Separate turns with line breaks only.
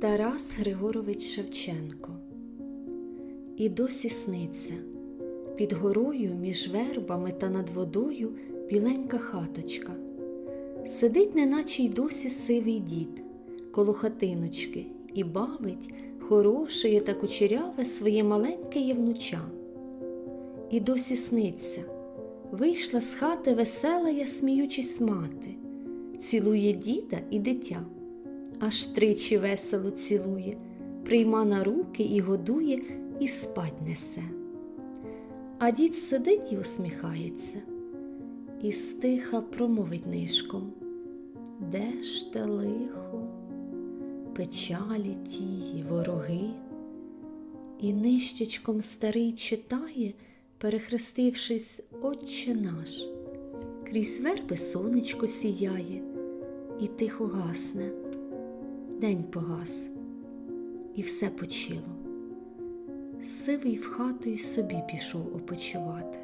Тарас Григорович Шевченко. І досі сниться під горою між вербами та над водою біленька хаточка. Сидить, неначе й досі сивий дід коло хатиночки і бавить хорошеє та кучеряве своє маленьке євнуча. І досі сниться. Вийшла з хати весела, я сміючись мати, цілує діда і дитя, аж тричі весело цілує, прийма на руки і годує, і спать несе. А дід сидить і усміхається, і стиха промовить нишком. Де ж те лихо, печалі тії, вороги, і нищечком старий читає, перехрестившись, Отче наш, крізь верби сонечко сіяє, і тихо гасне, день погас, і все почило. Сивий в хату й собі пішов опочивати.